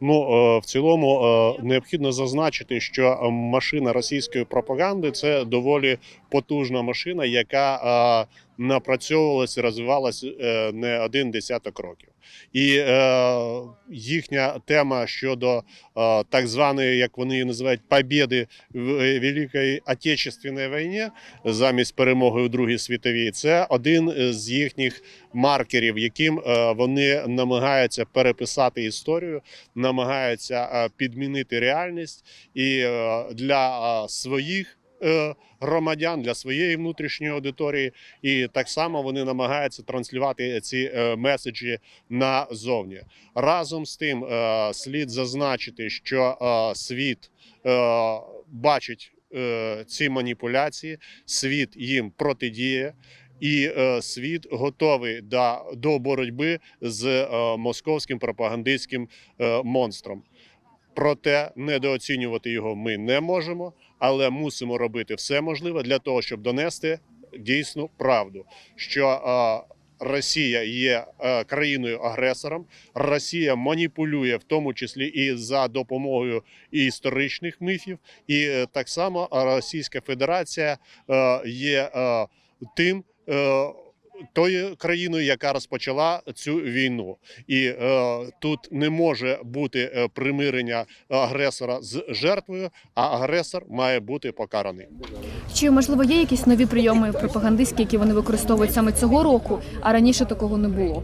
Ну е, в цілому е, необхідно зазначити, що е, машина російської пропаганди це доволі потужна машина, яка напрацьовувалась і розвивалась е, не один десяток років. І е, їхня тема щодо е, так званої, як вони її називають, побєди в Великій Отечественній війні замість перемоги у Другій світовій, це один з їхніх маркерів, яким е, вони намагаються переписати історію намагаються е, підмінити реальність і для своїх громадян, для своєї внутрішньої аудиторії, і так само вони намагаються транслювати ці е, меседжі назовні. Разом з тим е, слід зазначити, що е, світ е, бачить е, ці маніпуляції, світ їм протидіє. І е, світ готовий до, до боротьби з е, московським пропагандистським е, монстром. Проте недооцінювати його ми не можемо, але мусимо робити все можливе для того, щоб донести дійсну правду, що Росія є е, країною агресором. Росія маніпулює в тому числі і за допомогою історичних міфів, і е, так само Російська Федерація е, є тим. Тою країною, яка розпочала цю війну, і е, тут не може бути е, примирення агресора з жертвою, а агресор має бути покараний. Чи можливо є якісь нові прийоми пропагандистські, які вони використовують саме цього року, а раніше такого не було?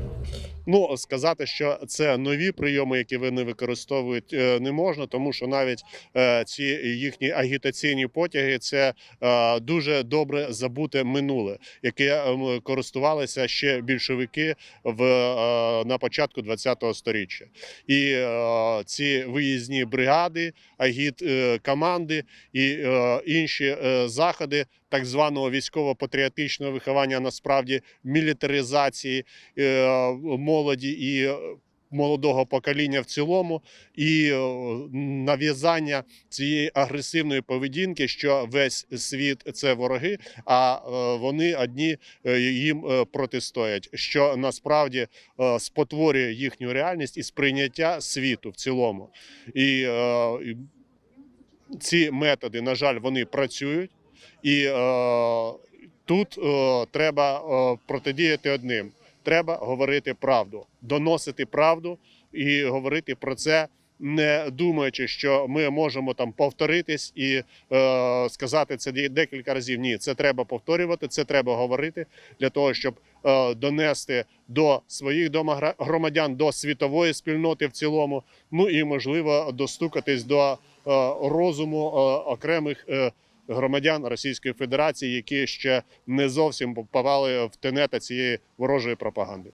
Ну сказати, що це нові прийоми, які вони використовують, е, не можна, тому що навіть е, ці їхні агітаційні потяги це е, дуже добре забуте минуле, яке користувалися ще більшовики в на початку ХХ століття. І ці виїзні бригади, агіт команди і інші заходи так званого військово-патріотичного виховання, насправді мілітаризації е, молоді і е, молодого покоління в цілому, і е, нав'язання цієї агресивної поведінки, що весь світ це вороги, а е, вони одні їм протистоять, що насправді спотворює їхню реальність і сприйняття світу в цілому. І, ці методи, на жаль, вони працюють. І тут треба протидіяти одним. Треба говорити правду, доносити правду і говорити про це, не думаючи, що ми можемо там повторитись і е, сказати це декілька разів. Ні, це треба повторювати, це треба говорити для того, щоб е, донести до своїх громадян, до світової спільноти в цілому. Ну і можливо достукатись до е, розуму е, окремих. Е, громадян Російської Федерації, які ще не зовсім попали в тенета цієї ворожої пропаганди.